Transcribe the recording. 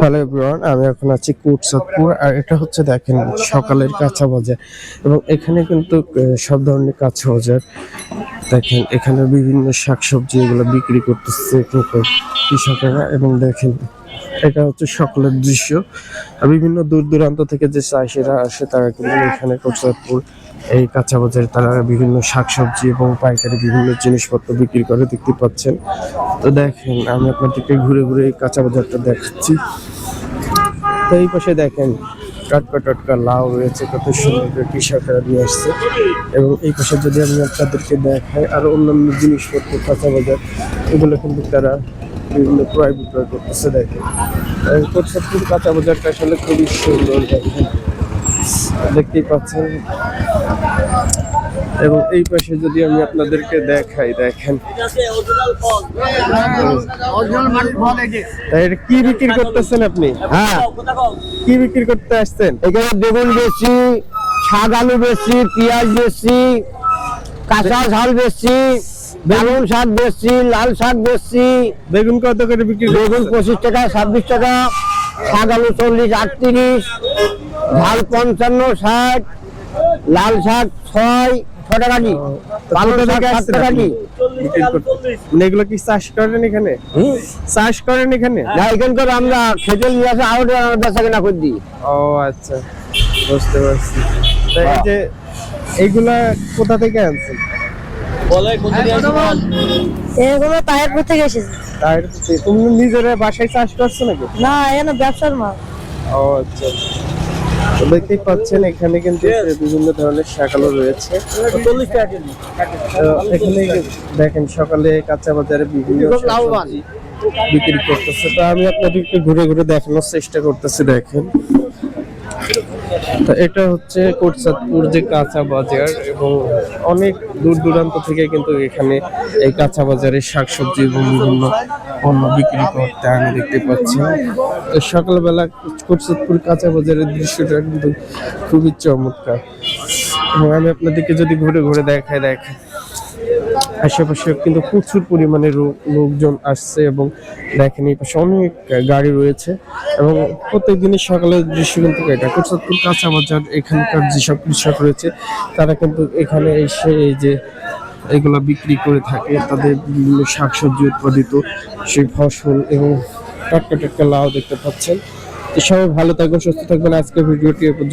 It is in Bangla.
হ্যালো এভরিওয়ান আমি এখন আছি কুটসাদপুর, আর এটা হচ্ছে দেখেন সকালের কাঁচা বাজার এবং এখানে কিন্তু সব ধরনের কাঁচা বাজার দেখেন, এখানে বিভিন্ন শাকসবজি এগুলো বিক্রি করতেছে কৃষকেরা। এবং দেখেন এটা হচ্ছে সকলের দৃশ্য। বিভিন্ন দূর দূরান্ত থেকে যে চাষিরা আসে, তারা কিন্তু এখানে কুটসাদপুর এই কাঁচা বাজারে তারা বিভিন্ন শাকসবজি এবং পাইকারি বিভিন্ন জিনিসপত্র বিক্রি করে দেখতে পাচ্ছেন। তো দেখেন, আমি আপনাদেরকে ঘুরে ঘুরে এই কাঁচা বাজারটা দেখাচ্ছি। তো এই পাশে দেখেন, টাটকা টাটকা লাউ রয়েছে, কত সুন্দর করে কৃষকরা নিয়ে আসছে। এবং এই পাশে যদি আমি আপনাদেরকে দেখাই, আর অন্যান্য জিনিসপত্র কাঁচা বাজার এগুলো কিন্তু তারা বিভিন্ন ক্রয় বিক্রয় করতেছে দেখেন কোটসাদপুর কাঁচা বাজারটা আসলে খুবই সুন্দর দেখেন দেখতেই পাচ্ছেন। এবং এই পাশে যদি আমি আপনাদেরকে দেখাই দেখেন। এটা কি বিক্রি করতেছেন আপনি? হ্যাঁ। কি বিক্রি করতে আসছেন? এখানে বেগুন বেশি শাক আলু বেশি পেঁয়াজ বেশি কাঁচা ঝাল বেশি। বেগুন শাক বেশি লাল শাক বেশি বেগুন কত করে বিক্রি বেগুন পঁচিশ টাকা ছাব্বিশ টাকা শাক আলু চল্লিশ আটত্রিশ ঝাল পঞ্চান্ন ষাট লাল শাক ছয়? মানে এগুলো কি চাষ করেন এখানে? চাষ করেন এখানে? না এখানকার আমরা খেতে নিয়ে আসে আরও বেচা কেনা করে দিই। ও আচ্ছা। বুঝতে পারছি। তা এই যে এইগুলা কোথা থেকে আনছেন? এগুলো তাহেরপুর থেকে এসেছে। তার তুমি নিজেরা বাসায় চাষ করছ নাকি? না এখানে ব্যবসার মাল। ও আচ্ছা দেখতেই পাচ্ছেন এখানে কিন্তু বিভিন্ন ধরনের শাকালো রয়েছে। এখানে দেখেন সকালে কাঁচা বাজারে বিভিন্ন বিক্রি করতেছে। তো আমি আপনাদেরকে ঘুরে ঘুরে দেখানোর চেষ্টা করতেছি দেখেন। তো এটা হচ্ছে কোটসাদপুর যে কাঁচা বাজার এবং অনেক দূর দূরান্ত থেকে কিন্তু এখানে এই কাঁচা বাজারে শাকসবজি এবং বিভিন্ন পণ্য বিক্রি করতে আমি দেখতে পাচ্ছি। সকালবেলা কোটসাদপুর কাঁচা বাজারের দৃশ্যটা কিন্তু খুবই চমৎকার। এবং আমি আপনাদেরকে যদি ঘুরে ঘুরে দেখাই দেখেন আশেপাশে কিন্তু প্রচুর পরিমাণে লোকজন আসছে এবং দেখেন এই পাশে অনেক গাড়ি রয়েছে এবং প্রত্যেক দিনের সকালের দৃশ্য কিন্তু এটা। কোটসাদপুর কাঁচা বাজার এখানকার যেসব কৃষক রয়েছে, তারা কিন্তু এখানে এসে এই যে এগুলো বিক্রি করে থাকে, তাদের বিভিন্ন শাকসবজি উৎপাদিত, সেই ফসল এবং টাটকা টাটকা লাউ দেখতে পাচ্ছেন। সবাই ভালো থাকবেন, সুস্থ থাকবেন। আজকের ভিডিওটি এ পর্যন্ত।